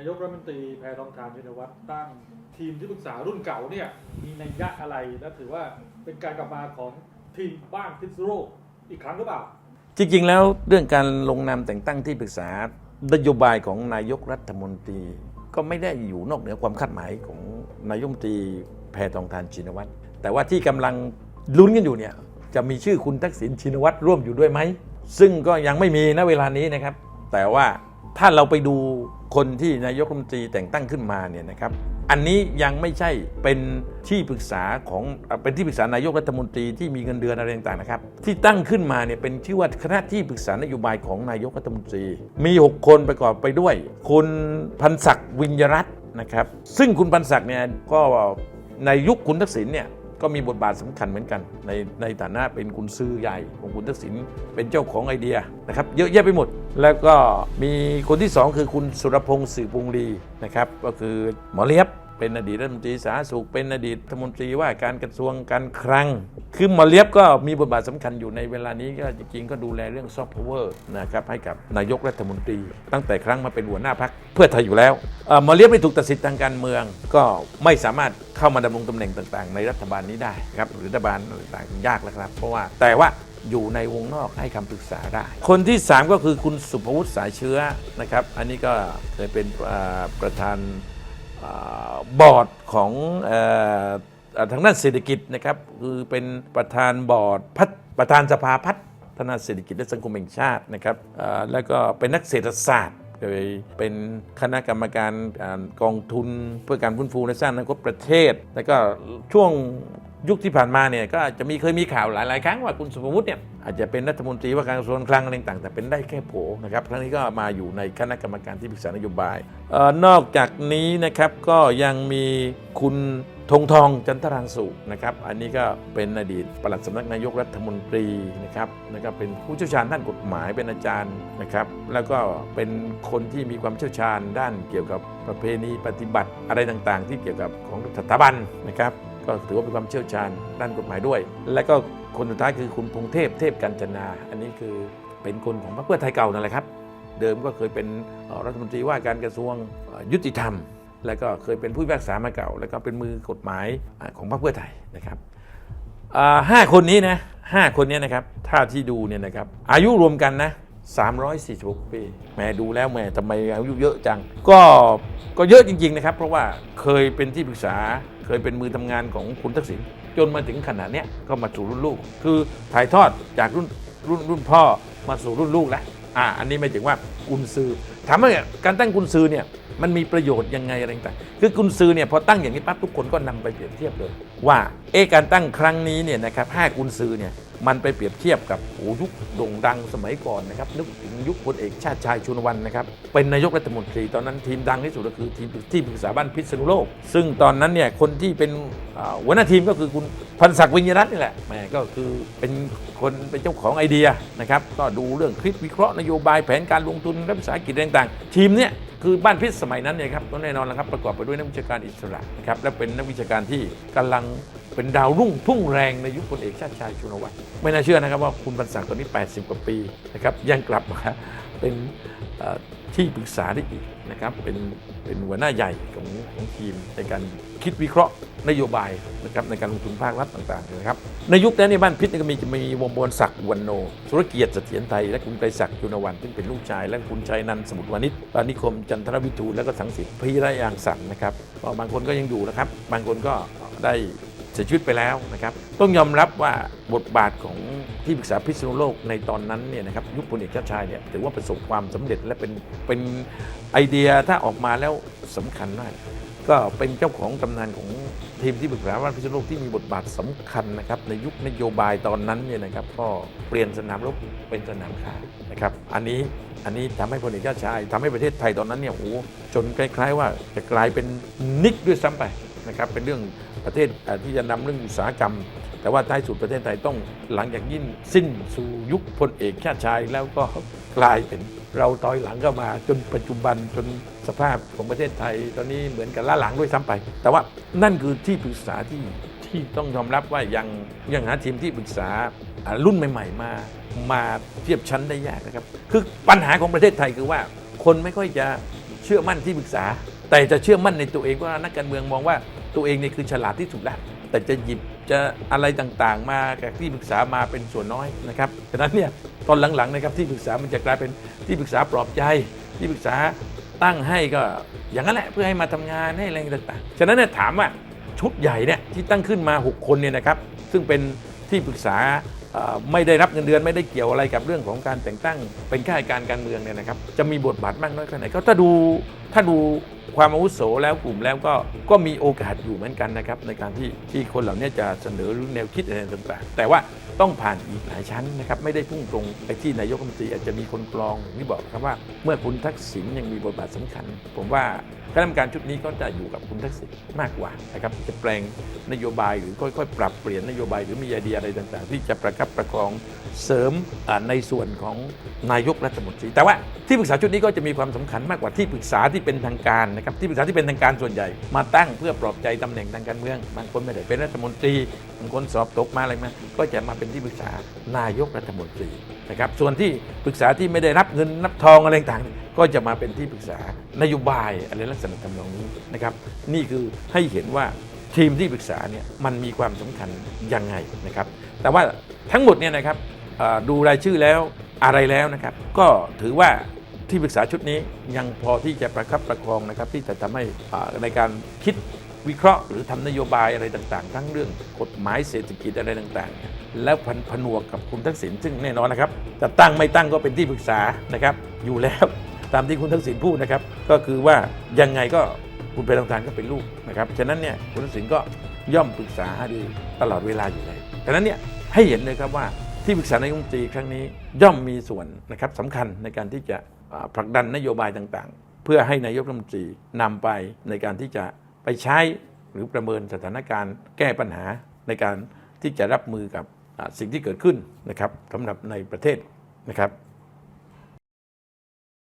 ายกรัฐมนตรีแพทองทานชินวัตรตั้งทีมที่ปรึกษารุ่นเก่าเนี่ยมีนัยยะอะไรและถือว่าเป็นการกลับมาของทีมบ้านพิษณุโลกอีกครั้งหรือเปล่า จริง ๆ แล้วเรื่องการลงนามแต่งตั้งที่ปรึกษานโยบายของนายกรัฐมนตรี ก็ไม่ได้อยู่นอกเหนือความคาดหมายของนายกรัฐมนตรีแพทองทานชินวัตรแต่ว่าที่กำลังลุ้นกันอยู่เนี่ยจะมีชื่อคุณทักษิณชินวัตรร่วมอยู่ด้วยไหมซึ่งก็ยังไม่มีณเวลานี้นะครับ แต่ว่าถ้าเราไปดู คนที่นายกรัฐมนตรีแต่งตั้งขึ้นมาเนี่ยนะครับอันนี้ยังไม่ใช่เป็นที่ปรึกษาของเป็นที่ปรึกษานายกรัฐมนตรีที่มีเงินเดือนอะไรต่างๆนะครับที่ตั้งขึ้นมาเนี่ยเป็นชื่อว่าคณะที่ปรึกษานโยบายของนายกรัฐมนตรี มี 6 คนประกอบไปด้วย คุณพันศักดิ์วิญญรัตน์นะครับซึ่งคุณพันศักดิ์เนี่ยก็ในยุคคุณทักษิณเนี่ย ก็มีบทบาทสำคัญเหมือนกัน ในในฐานะเป็นคุณซื้อใหญ่ของคุณทักษิณเป็นเจ้าของไอเดียนะครับเยอะแยะไปหมด แล้วก็มีคนที่สองคือคุณสุรพงศ์สืบวงลีนะครับก็คือหมอเลียบ เป็นอดีตรัฐมนตรีสาธารณสุข เป็นอดีตรัฐมนตรีว่าการกระทรวงการคลัง คือมอเลียบก็มีบทบาทสำคัญอยู่ในเวลานี้ก็จริงๆก็ดูแลเรื่องซอฟต์พาวเวอร์นะครับให้กับนายกรัฐมนตรี ตั้งแต่ครั้งมาเป็นหัวหน้าพักเพื่อไทยอยู่แล้วมอเลียบไม่ถูกตัดสิทธิ์ทางการเมือง ก็ไม่สามารถเข้ามาดำรงตำแหน่งต่างๆ ในรัฐบาลนี้ได้ครับหรือรัฐบาลต่างๆยากแล้วครับ เพราะว่าแต่ว่าอยู่ในวงนอกให้คำปรึกษาได้ คนที่ 3 ก็คือคุณสุภวุฒิสายเชื้อนะครับ อันนี้ก็เคยเป็นประธาน บอร์ดของออทางด้านเศรษฐกิจนะครับคือเป็นประธานบอร์ดพัฒประธานสภาพัฒนาเศรษฐกิจและสังคมแห่งชาตินะครับแล้วก็เป็นนักเศรษฐศาสตร์โดยเป็นคณะกรรมการอกองทุนเพื่อการฟื้นฟูและสร้างอนาคตประเทศ แล้วก็ช่วง ยุคที่ผ่านมาเนี่ยก็จะมีเคยมีข่าวหลาย ๆ ครั้งว่าคุณสุภวุฒิเนี่ยอาจจะเป็นรัฐมนตรีว่าการกระทรวงคลังอะไรต่าง แต่เป็นได้แค่โผนะครับครั้งนี้ก็มาอยู่ในคณะกรรมการที่ปรึกษานโยบายออนอกจากนี้นะครับก็ยังมีคุณธงทองจันทรังสุนะครับ อันนี้ก็เป็นอดีตปลัดสำนักนายกรัฐมนตรีนะครับแล้วก็เป็นผู้เชี่ยวชาญด้านกฎหมายเป็นอาจารย์นะครับ แล้วก็เป็นคนที่มีความเชี่ยวชาญด้านเกี่ยวกับประเพณีปฏิบัติอะไรต่าง ๆ ที่เกี่ยวกับของสถาบันนะครับ ก็ถือว่าเป็นความเชี่ยวชาญด้านกฎหมายด้วย และก็คนสุดท้ายคือคุณพงเทพเทพกัญจนา อันนี้คือเป็นคนของพรรคเพื่อไทยเก่านั่นแหละครับ เดิมก็เคยเป็นรัฐมนตรีว่าการกระทรวงยุติธรรม แล้วก็เคยเป็นผู้พิพากษามาเก่า แล้วก็เป็นมือกฎหมายของพรรคเพื่อไทยนะครับห้าคนนี้นะห้าคนนี้นะครับถ้าที่ดูเนี่ยนะครับอายุรวมกันนะ346 ปีแหม่ดูแล้วแหม่ทำไมอายุเยอะจัง ก็ก็เยอะจริง ๆ นะครับ เพราะว่าเคยเป็นที่ปรึกษา เคยเป็นมือทำงานของคุณทักษิณจนมาถึงขนาดเนี้ยก็มาสู่รุ่นลูก คือถ่ายทอดจากรุ่นรุ่นรุ่นพ่อมาสู่รุ่นลูกแล้วอ่าอันนี้ไม่ถึงว่ากุนซือถามว่าการตั้งกุนซือเนี่ยมันมีประโยชน์ยังไงอะไรต่างคือกุนซือเนี่ยพอตั้งอย่างนี้ปั๊บทุกคนก็นำไปเปรียบเทียบเลย ว่าเอการตั้งครั้งนี้เนี่ยนะครับห้ากุนซือเนี่ย มันไปเปรียบเทียบกับโอ้ยุคโด่งดังสมัยก่อนนะครับนึกถึงยุคพลเอกชาติชายชุนวันนะครับเป็นนายกรัฐมนตรีตอนนั้นทีมดังที่สุดก็คือทีมที่ปรึกษาบ้านพิษณุโลก ซึ่งตอนนั้นเนี่ยคนที่เป็นหัวหน้าทีมก็คือคุณพันศักดิ์วิญญารัตน์นี่แหละแหมก็คือเป็นคนเป็นเจ้าของไอเดียนะครับก็ดูเรื่องคลิปวิเคราะห์นโยบายแผนการลงทุนรัฐวิสาหกิจต่างๆ ทีมเนี่ยคือบ้านพิษสมัยนั้นเนี่ยครับก็แน่นอนแล้วครับประกอบไปด้วยนักวิชาการอิสระนะครับและเป็นนักวิชาการที่กำลัง เป็นดาวรุ่งพุ่งแรงในยุคพลเอกชาติชายชุนวัฒน์ไม่น่าเชื่อนะครับว่าคุณพันศักดิ์ตอนนี้ 80 กว่าปีนะครับยังกลับมาเป็นที่ปรึกษาได้อีกนะครับเป็นเป็นหัวหน้าใหญ่ของของทีมในการคิดวิเคราะห์นโยบายนะครับในการลงทุนภาครัฐต่างๆนะครับในยุคนั้นในบ้านพิษนี่ก็มีจะมีวงบวรศักดิ์วันโน ธุรเกียรติเสถียรไทย และคุณไกรศักดิ์จุนวันซึ่งเป็นลูกชาย และคุณชัยนันสมุทรวานิชปานิคม จันทรวิทูลและก็สังสิทธิ์พีระยางสันนะครับก็บางคนก็ยังอยู่นะครับ บางคนก็ได้ เสียชีวิตไปแล้วนะครับ ต้องยอมรับว่าบทบาทของที่ปรึกษาพิษณุโลกในตอนนั้นเนี่ยนะครับยุคพลเอกชาติชายเนี่ยถือว่าประสบความสำเร็จและเป็นเป็นไอเดียถ้าออกมาแล้วสำคัญมากก็เป็นเจ้าของตำนานของทีมที่ปรึกษาบ้าพิษณุโลกที่มีบทบาทสำคัญนะครับในยุคนโยบายตอนนั้นเนี่ยนะครับก็เปลี่ยนสนามรบเป็นสนามข่านะครับอันนี้อันนี้ทำให้พลเอกชาติชายทำให้ประเทศไทยตอนนั้นเนี่ยโอ้จนคล้ายๆว่าจะกลายเป็นนิกด้วยซ้ำไป นะครับเป็นเรื่องประเทศที่จะนำเรื่องอุตสาหกรรม แต่ว่าท้ายสุดประเทศไทยต้องหลังจากยิ่งสิ้นสู่ยุคพลเอกชาติชายแล้วก็กลายเป็นเราต่อยหลังก็มาจนปัจจุบันจนสภาพของประเทศไทย ตอนนี้เหมือนกับล้าหลังด้วยซ้ำไป แต่ว่านั่นคือที่ปรึกษาที่ที่ต้องยอมรับว่ายังยังหาทีมที่ปรึกษารุ่นใหม่ ๆ มามาเทียบชั้นได้ยากนะครับ คือปัญหาของประเทศไทยคือว่า คนไม่ค่อยจะชชื่อมั่นที่ปรึกษา แต่จะเชื่อมั่นในตัวเองว่านักการเมืองมองว่าตัวเองเนี่ยคือฉลาดที่สุดแล้วแต่จะหยิบจะอะไรต่างๆ มาจากที่ปรึกษามาเป็นส่วนน้อยนะครับฉะนั้นเนี่ยตอนหลังๆนะครับที่ปรึกษามันจะกลายเป็นที่ปรึกษาปลอบใจ ที่ปรึกษาตั้งให้ก็อย่างนั้นแหละเพื่อให้มาทำงานให้อะไรต่างๆฉะนั้นเนี่ยถามว่าชุดใหญ่เนี่ยที่ตั้งขึ้นมา 6 คนเนี่ยนะครับซึ่งเป็นที่ปรึกษา ไม่ได้รับเงินเดือนไม่ได้เกี่ยวอะไรกับเรื่องของการแต่งตั้งเป็นข้าราชการการเมืองเนี่ยนะครับจะมีบทบาทมากน้อยแค่ไหนก็ถ้าดูถ้าดูความอาวุโสแล้วกลุ่มแล้วก็ก็มีโอกาสอยู่เหมือนกันนะครับในการที่ที่คนเหล่านี้จะเสนอแนวคิดอะไรต่างๆ แต่ว่า ต้องผ่านอีกหลายชั้นนะครับไม่ได้พุ่งตรงไปที่นายกรัฐมนตรีอาจจะมีคนกรองอย่างที่บอกครับว่า เมื่อคุณทักษิณยังมีบทบาทสำคัญ ผมว่าคณะกรรมการชุดนี้ก็จะอยู่กับคุณทักษิณมากกว่านะครับจะแปลงนโยบายหรือค่อยๆ ปรับเปลี่ยนนโยบายหรือมีไอเดียอะไรต่างๆ ที่จะประคับประคองเสริมในส่วนของนายกรัฐมนตรี แต่ว่าที่ปรึกษาชุดนี้ก็จะมีความสำคัญมากกว่าที่ปรึกษาที่เป็นทางการนะครับที่ปรึกษาที่เป็นทางการส่วนใหญ่ มาตั้งเพื่อปลอบใจตำแหน่งทางการเมืองบางคนไม่ได้เป็นรัฐมนตรีบางคนสอบตกมาอะไรมาก็จะมาเป็นที่ปรึกษานายกรัฐมนตรีนะครับส่วนที่ปรึกษาที่ไม่ได้รับเงินนับทองอะไรต่างๆก็จะมาเป็นที่ปรึกษานโยบายอะไรลักษณะทำนองนี้นะครับ นี่คือให้เห็นว่าทีมที่ปรึกษาเนี่ยมันมีความสำคัญยังไงนะครับ แต่ว่าทั้งหมดเนี่ยนะครับดูรายชื่อแล้วอะไรแล้วนะครับ ก็ถือว่าที่ปรึกษาชุดนี้ยังพอที่จะประคับประคองนะครับ ที่จะทำให้ในการคิดวิเคราะห์หรือทำนโยบายอะไรต่างๆ ทั้งเรื่องกฎหมายเศรษฐกิจอะไรต่างๆ แล้วพันผนวกกับคุณทักษิณซึ่งแน่นอนนะครับจะตั้งไม่ตั้งก็เป็นที่ปรึกษานะครับ อยู่แล้วตามที่คุณทักษิณพูดนะครับ ก็คือว่ายังไงก็คุณเป็นทางทานก็เป็นลูกนะครับฉะนั้นเนี่ยคุณทักษิณก็ย่อมปรึกษาหารือตลอดเวลาอยู่แล้วฉะนั้นเนี่ยให้เห็นเลยครับว่าที่ปรึกษานายกรัฐมนตรีครั้งนี้ย่อมมีส่วนนะครับสำคัญในการที่จะผลักดันนโยบายต่างๆ เพื่อให้นายกรัฐมนตรีนำไปในการที่จะไปใช้หรือประเมินสถานการณ์แก้ปัญหาในการที่จะรับมือกับ สิ่งที่เกิดขึ้นนะครับสำหรับในประเทศนะครับ